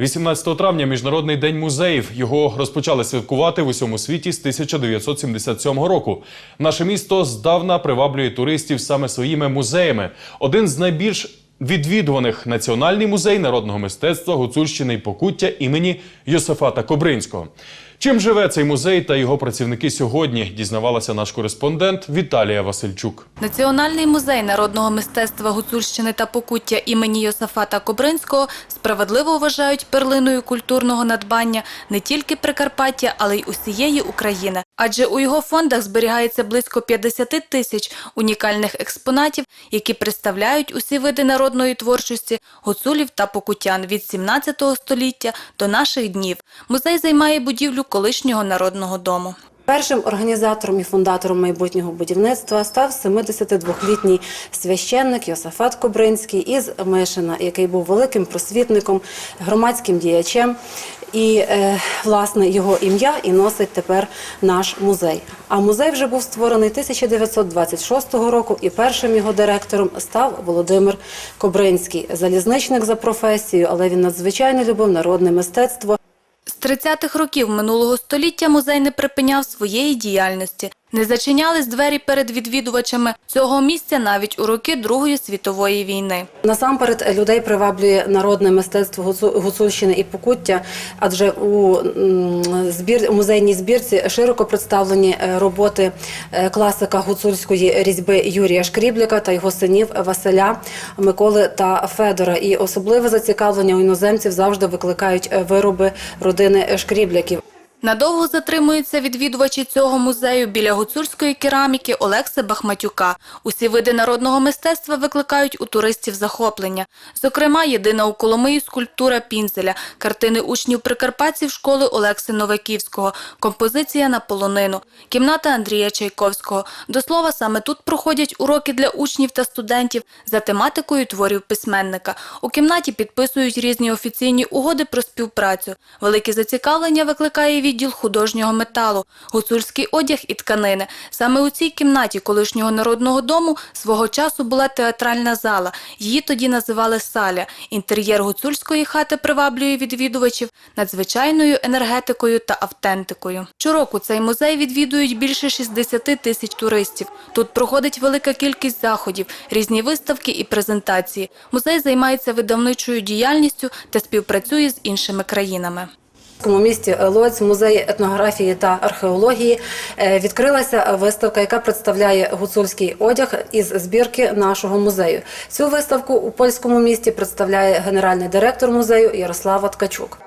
18 травня міжнародний день музеїв. Його розпочали святкувати в усьому світі з 1977 року. Наше місто здавна приваблює туристів саме своїми музеями. Один з найбільш відвідуваних національний музей народного мистецтва Гуцульщини і Покуття імені Йосифата Кобринського. Чим живе цей музей та його працівники сьогодні? Дізнавалася наш кореспондент Віталія Васильчук. Національний музей народного мистецтва Гуцульщини та Покуття імені Йосафата Кобринського справедливо вважають перлиною культурного надбання не тільки Прикарпаття, але й усієї України. Адже у його фондах зберігається близько 50 тисяч унікальних експонатів, які представляють усі види народної творчості гуцулів та покутян від 17 століття до наших днів. Музей займає будівлю колишнього народного дому. Першим організатором і фундатором майбутнього будівництва став 72-літній священник Йосафат Кобринський із Мишина, який був великим просвітником, громадським діячем. І е, власне його ім'я і носить тепер наш музей. А музей вже був створений 1926 року, і першим його директором став Володимир Кобринський, залізничник за професією, але він надзвичайно любив народне мистецтво. З 30-х років минулого століття музей не припиняв своєї діяльності. Не зачинялись двері перед відвідувачами цього місця навіть у роки Другої світової війни. Насамперед людей приваблює народне мистецтво Гуцульщини і Покуття, адже у збір музейній збірці широко представлені е, роботи е, класика гуцульської різьби Юрія Шкрібляка та його синів Василя, Миколи та Федора. І особливе зацікавлення у іноземців завжди викликають е, вироби родини Шкрібляків. Надовго затримуються відвідувачі цього музею біля гуцульської кераміки Олекси Бахматюка. Усі види народного мистецтва викликають у туристів захоплення. Зокрема, єдина у Коломиї скульптура Пінзеля, картини учнів прикарпатців школи Олекси Новаківського, композиція на полонину, кімната Андрія Чайковського. До слова, саме тут проходять уроки для учнів та студентів за тематикою творів письменника. У кімнаті підписують різні офіційні угоди про співпрацю. Велике зацікавлення викликає відділ художнього металу, гуцульський одяг і тканини. Саме у цій кімнаті колишнього народного дому свого часу була театральна зала. Її тоді називали саля. Інтер'єр гуцульської хати приваблює відвідувачів надзвичайною енергетикою та автентикою. Щороку цей музей відвідують більше 60 тисяч туристів. Тут проходить велика кількість заходів, різні виставки і презентації. Музей займається видавничою діяльністю та співпрацює з іншими країнами. Київському місті Лоць, музеї етнографії та археології, е, відкрилася виставка, яка представляє гуцульський одяг із збірки нашого музею. Цю виставку у польському місті представляє генеральний директор музею Ярослава Ткачук.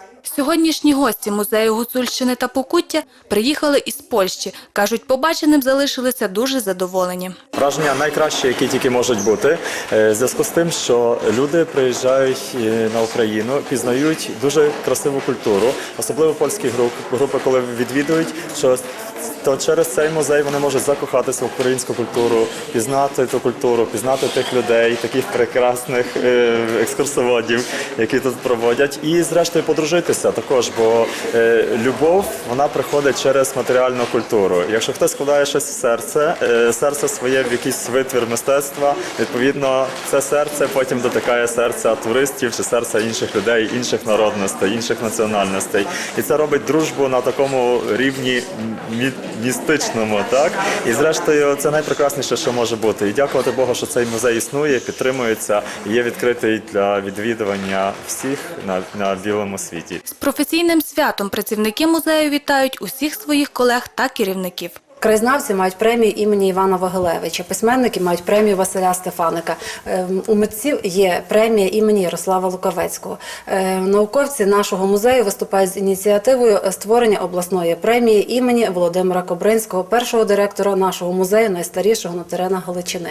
Сьогоднішні гості музею Гуцульщини та Покуття приїхали із Польщі. Кажуть, побаченим залишилися дуже задоволені. Враження найкраще, які тільки можуть бути, е, в зв'язку з тим, що люди приїжджають е, на Україну, пізнають дуже красиву культуру, особливо польські груп- групи, коли відвідують, що то через цей музей вони можуть закохатися в українську культуру, пізнати ту культуру, пізнати тих людей, таких прекрасних е, екскурсоводів, які тут проводять, і зрештою подружитися також, бо е, любов вона приходить через матеріальну культуру. Якщо хтось складає щось в серце, е, серце своє в якийсь витвір мистецтва, відповідно, це серце потім дотикає серця туристів чи серця інших людей, інших народностей, інших національностей. І це робить дружбу на такому рівні містичному, так і зрештою це найпрекрасніше, що може бути. І дякувати Богу, що цей музей існує, підтримується і є відкритий для відвідування всіх на, на білому світі. З професійним святом працівники музею вітають усіх своїх колег та керівників. Краєзнавці мають премію імені Івана Вагилевича, письменники мають премію Василя Стефаника. Ем, У митців є премія імені Ярослава Лукавецького. Е, Науковці нашого музею виступають з ініціативою створення обласної премії імені Володимира Кобринського, першого директора нашого музею, найстарішого на теренах Галичини.